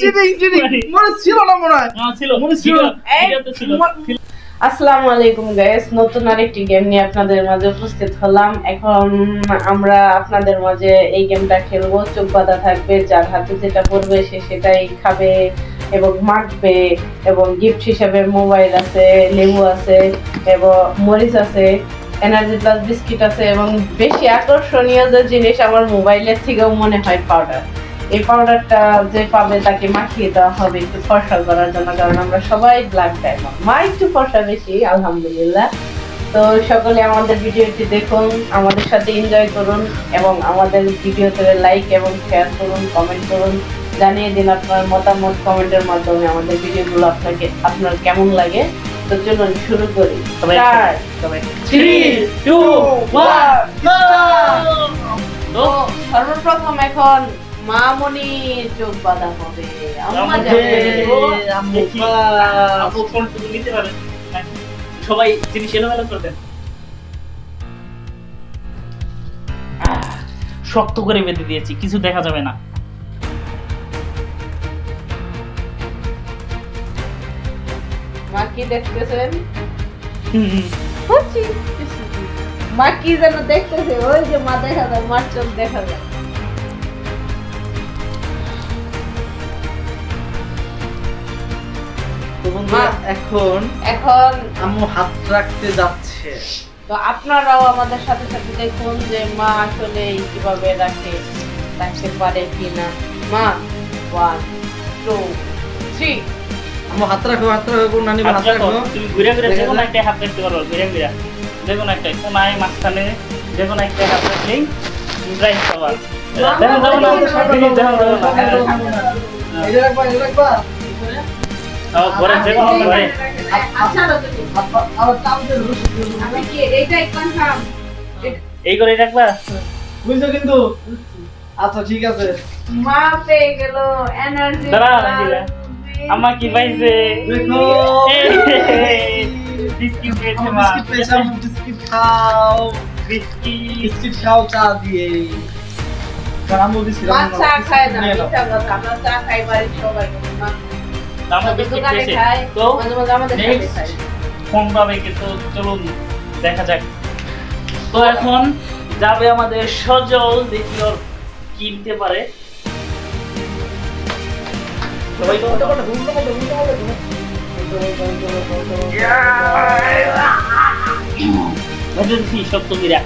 Cheating cheating মনে ছিল না মনে হয় ছিল। মনে ছিল। ভিডিও তো ছিল আসসালামু আলাইকুম গাইস নতুন আরেকটি গেম নিয়ে আপনাদের মাঝে উপস্থিত হলাম। এখন আমরা আপনাদের মাঝে এই গেমটা খেলব। চোখ বাঁধা থাকবে যার হাতে যেটা পড়বে সে সেটাই খাবে এবং মাখবে এবং গিফট হিসেবে মোবাইল আছে লেবু আছে এবং মরিচ আছে এনার্জি প্লাস বিস্কিট আছে এবং বেশি আকর্ষণীয় যে জিনিস আমার মোবাইলের থেকেও মনে হয় পাউডার এই পাউডারটা যে পাবে তাকে মাখিয়ে দেওয়া হবে একটু ফর্সা করার জন্য কারণ আমরা সবাই ব্ল্যাক ডায়মন্ড মা একটু ফর্সা বেশি আলহামদুলিল্লাহ। তো সকলে আমাদের ভিডিওটি দেখুন আমাদের সাথে এনজয় করুন এবং আমাদের ভিডিওতে লাইক এবং শেয়ার করুন কমেন্ট করুন। জানিয়ে দিন আপনার মতামত কমেন্টের মাধ্যমে আমাদের ভিডিওগুলো আপনাকে আপনার কেমন লাগে। তো চলুন শুরু করি। সর্বপ্রথম এখন মামনি চোখ বাঁধা হবে। আম্মা যাবে। আপু ফোন নিতে পারেন হ্যাঁ। সবাই জিনিস এলোমেলো করে শক্ত করে বেঁধে দিয়েছি কিছু দেখা যাবে না। মা কি দেখতেছেন মা কি যেন দেখতেছে? ওই যে মা দেখা যায় মার চোখ দেখা যায়। তো বন্ধুরা এখন এখন আম্মু হাত রাখতে যাচ্ছে তো আপনারাও আমাদের সাথে সাথে দেখুন যে মা আসলে কীভাবে রাখে রাখতে পারে কিনা মা ওয়ান টু থ্রি আম্মু হাত রাখো হাত রাখো নানি হাত রাখো, তুমি ঘুরে ঘুরে দেখা কোনো যায়? একটা হাত রাখতে পারো ঘুরে ঘুরে যে কোনো একটা কোনায় মাঝখানে যে কোনো একটা হাত রাখলেই প্রাইস পাওয়া দেখো দেখো না দেখো দেখো না এটা রাখবা এটা এই করে রাখবা বুঝছ কিন্তু? আচ্ছা ঠিক আছে। মা পেয়ে গেল এনার্জি দাঁড়া, কি পাইছে? দেখো। বিস্কিট পেয়েছে মা। বিস্কিট পেয়েছে বিস্কিট খাও। বিস্কিট। বিস্কিট খাও চা দিয়ে। কারণ আম্মু বিস্কিট বিস্কিট খায় না আমরা চা খাই বাড়ির সবাই। বিস্কিট তো ফোন পাবে কিন্তু চলুন দেখা যাক। তো এখন যাবে আমাদের সজল দেখি ওর কিনতে পারে। সত্য কিরা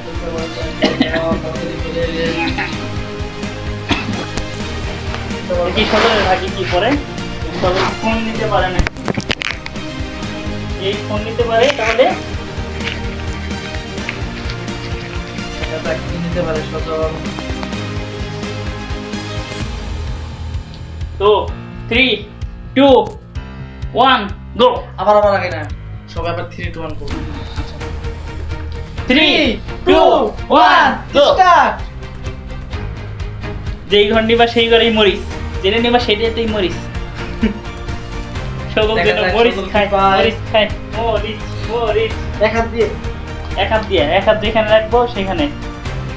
দেখি সজলের ভাগে কি করে সজল ফোন নিতে পারে না। এই ফোন নিতে পারে তাহলে? নিতে পারে তো থ্রি টু ওয়ান গো আবার আবার আগে না সবাই আবার থ্রি টু ওয়ান করব থ্রি টু ওয়ান গো যেই ঘর নিবা সেই ঘরেই মরিস। জেনে নিবা সেটাতেই মরিস। সকল যেন মরিচ খায় মরিচ খায়। মরিচ মরিচ। এক হাত দিয়ে। এক হাত দিয়ে এক হাত যেখানে রাখব সেখানে।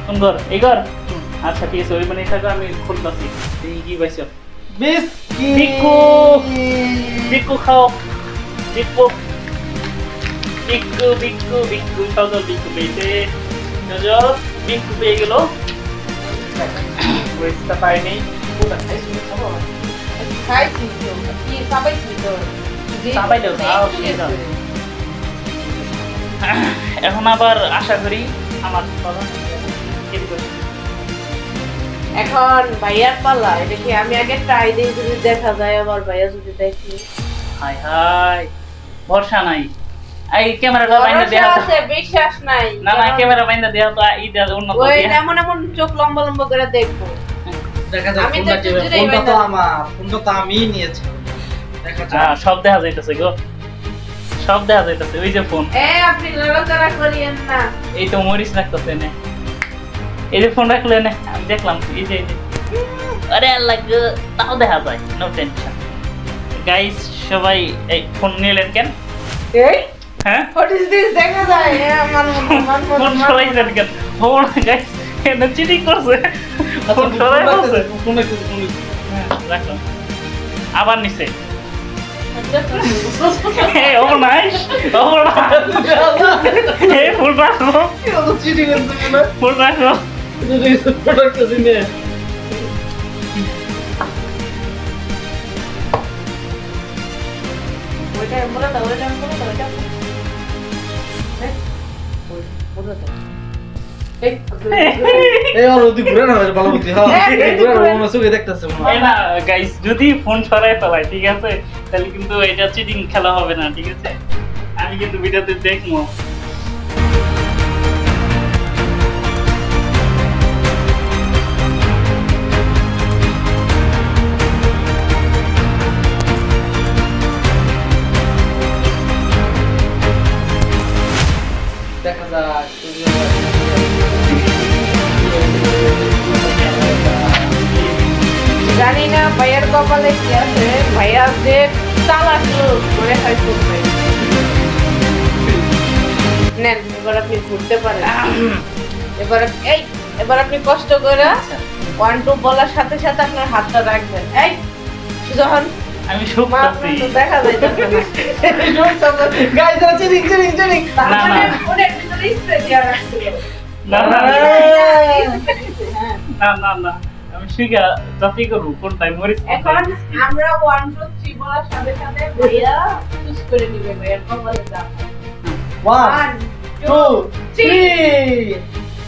কোন এই ঘর? আচ্ছা ঠিক আছে ওই মানে থাকো আমি খুলতেছি। দেখি কি পাইছো? বিস্কিট। বিকু। খাও। বিক্কু বিক্কু বিক্কু বিক্কু সজল বিক্কু পেয়েছে। সজল বিক্কু পেয়ে গেল। পাইনি। ওটা খাইছো খাব খাইছি তো কি খাবাইছি তো যে- চাবাইলেও তাও খেয়ে যাও। এখন আবার আশা করি আমার। এখন ভাইয়ার পালা এটা কি আমি আগে ট্রাই দিই যদি দেখা যায় আবার ভাইয়া যদি দেখি হাই হাই ভরসা নাই এই ক্যামেরাটা বাইন্দা দেয়া আছে বিশ্বাস নাই না না ক্যামেরা বাইন্দা দেয়া তো এই দেয়া উন্নত ওই। এমন এমন চোখ লম্বা লম্বা করে দেখব দেখা যাক তো আমার তো নিয়েছি। দেখা যাক। হ্যাঁ, সব দেখা যাইতেছে গো। সব দেখা যাইতেছে ওই যে ফোন। এ আপনি লড়াচড়া করিয়েন না। এই তো মরিস রাখতেছে নে এই যে ফোন রাখলে নে আমি দেখলাম এই যে আরে আল্লাহ গো, তাও দেখা যায় নো টেনশন গাইস সবাই এই ফোন নিলেন কেন? এই? হ্যাঁ? হোয়াট ইজ দিস দেখা যায়। আমার মনে মান ফোন মনে। সরাইছেন কেন? ফোন গাইস এটা চিটিং করছে। আচ্ছা ফোন সরাই বলছে ফোন ফোন। হ্যাঁ রাখলাম। আবার নিচে করতে না ফুল রাখো প্রোডাক্ট ওইটা ওইটা ওইটা যদি ফোন সরাই ফেলাই ঠিক আছে? তাহলে কিন্তু এটা চিটিং খেলা হবে না ঠিক আছে? আমি কিন্তু ভিডিওতে দেখব। দেখা যাক জানি না ভাইয়ার কপালে কি আছে ভাইয়া যে চালাক লোক মনে হয় করবে নেন এবার আপনি ঘুরতে পারেন। এবার এই এবার আপনি কষ্ট করে ওয়ান টু বলার সাথে সাথে আপনার হাতটা রাখবেন। এই যখন আমি মা শুকতাছি দেখা যাইতেছে না। গাইস চিটিং চিটিং চিটিং তার না, মানে। ভিতরে স্প্রে দেওয়া রাখছিল না না। না। না না আমি শিখা যাতে করব কোনটাই এখন আমরা ওয়ান টু থ্রি বলার সাথে সাথে ভাইয়া চুজ করে নিবে ভাইয়ার কপালে যা। ওয়ান টু থ্রি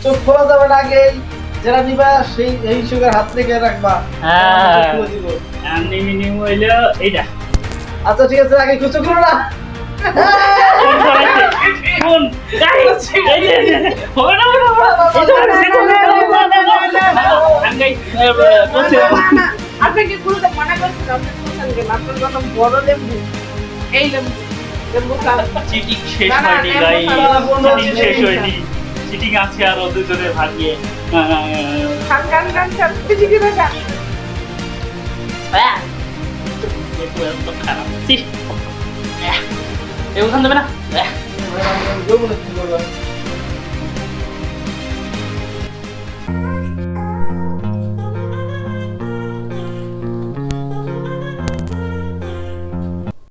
চোখ খোলা যাবে না আগে যারা নিবা সেই এই সুগার হাত থেকে রাখবা। হ্যাঁ। নিমি নিমি হইল এইটা। আচ্ছা ঠিক আছে আগে খুচো করো না। আপনাকে গুরুদেব মানা করছিল আপনি কোথায় গেলেন আপনার জন্য বড় লেম্বু এই লেম্বু লেম্বু খান চিটিং শেষ হয়নি কোনো চিটিং চিটিং শেষ হয়নি চিটিং আছে আর ও ভাগিয়ে খান খান খান খান বেশি করে খান আহ! একটু এত খারাপ ছি। আহ! দেবে না